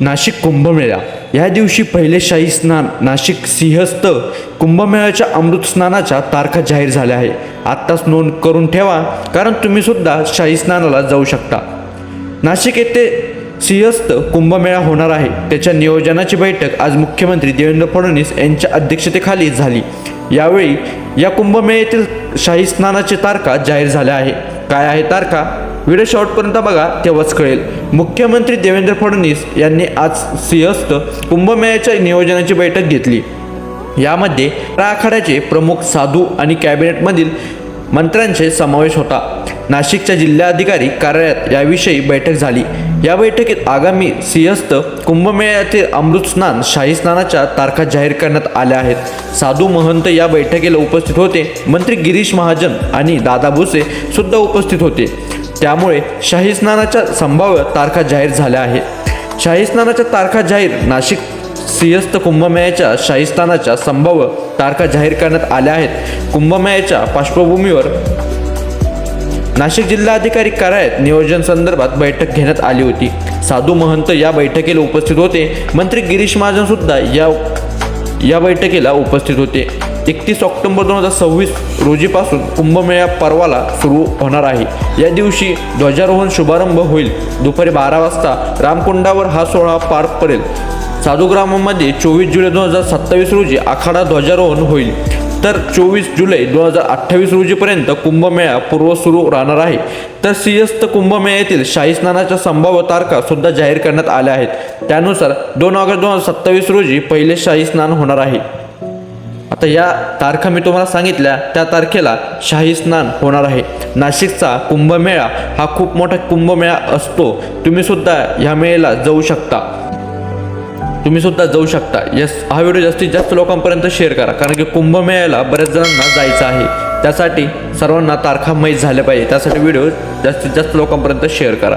नाशिक कुंभमेळा. या दिवशी पहिले शाही स्नान नाशिक सिंहस्थ कुंभमेळ्याच्या अमृत स्नानाच्या तारखा जाहीर झाल्या आहे आत्ताच नोंद करून ठेवा कारण तुम्ही सुद्धा शाही स्नानाला जाऊ शकता. नाशिक येथे सिंहस्थ कुंभमेळा होणार आहे. त्याच्या नियोजनाची बैठक आज मुख्यमंत्री देवेंद्र फडणवीस यांच्या अध्यक्षतेखाली झाली. यावेळी या कुंभमेळ्यातील शाही स्नानाची तारखा जाहीर झाल्या आहे काय आहे तारखा? व्हिडिओ शॉर्टपर्यंत बघा तेव्हाच कळेल. मुख्यमंत्री देवेंद्र फडणवीस यांनी आज सिंहस्थ कुंभमेळ्याच्या नियोजनाची बैठक घेतली. यामध्ये आखाड्याचे प्रमुख साधू आणि कॅबिनेटमधील मंत्र्यांचे समावेश होता. नाशिकच्या जिल्हाधिकारी कार्यालयात याविषयी बैठक झाली. या बैठकीत आगामी सिंहस्थ कुंभमेळ्यातील अमृत स्नान शाही स्नानाच्या तारखा जाहीर करण्यात आल्या आहेत. साधू महंत या बैठकीला उपस्थित होते. मंत्री गिरीश महाजन आणि दादा भुसे सुद्धा उपस्थित होते. त्यामुळे शाही स्नानाच्या संभाव्य तारखा जाहीर झाल्या आहेत. शाही स्नानाच्या तारखा जाहीर नाशिक सिंहस्थ कुंभमेळ्याच्या शाहीस्थानाच्या संभाव्य तारखा जाहीर करण्यात आल्या आहेत. कुंभमेळ्याच्या पार्श्वभूमीवर नाशिक जिल्हाधिकारी कार्यालयात नियोजन संदर्भात बैठक घेण्यात आली होती. साधू महंत या बैठकीला उपस्थित होते. मंत्री गिरीश महाजन सुद्धा या या बैठकीला उपस्थित होते. एकतीस ऑक्टोबर दोन हजार सव्वीस रोजीपासून कुंभमेळा पर्वाला सुरू होणार आहे. या दिवशी ध्वजारोहण शुभारंभ होईल. दुपारी बारा वाजता रामकुंडावर हा सोहळा पार पडेल. साधुग्रामामध्ये चोवीस जुलै दोन हजार सत्तावीस रोजी आखाडा ध्वजारोहण होईल. तर चोवीस जुलै दोन हजार अठ्ठावीस रोजीपर्यंत कुंभमेळा पूर्व सुरू राहणार आहे. तर सिंहस्थ कुंभमेळ्यातील शाही स्नानाच्या संभाव्य तारखा सुद्धा जाहीर करण्यात आल्या आहेत. त्यानुसार दोन ऑगस्ट दोन हजार सत्तावीस रोजी पहिले शाही स्नान होणार आहे. आता या तारखा मी तुम्हाला सांगितल्या त्या तारखेला शाही स्नान होणार आहे. नाशिकचा कुंभमेळा हा खूप मोठा कुंभमेळा असतो. तुम्ही सुद्धा ह्या मेळ्याला जाऊ शकता. तुम्ही सुद्धा जाऊ शकता. यस हा व्हिडिओ जास्तीत जास्त लोकांपर्यंत शेअर करा. कारण की कुंभमेळ्याला बऱ्याच जणांना जायचं आहे. त्यासाठी सर्वांना तारखा माहीत झाल्या पाहिजे. त्यासाठी व्हिडिओ जास्तीत जास्त लोकांपर्यंत शेअर करा.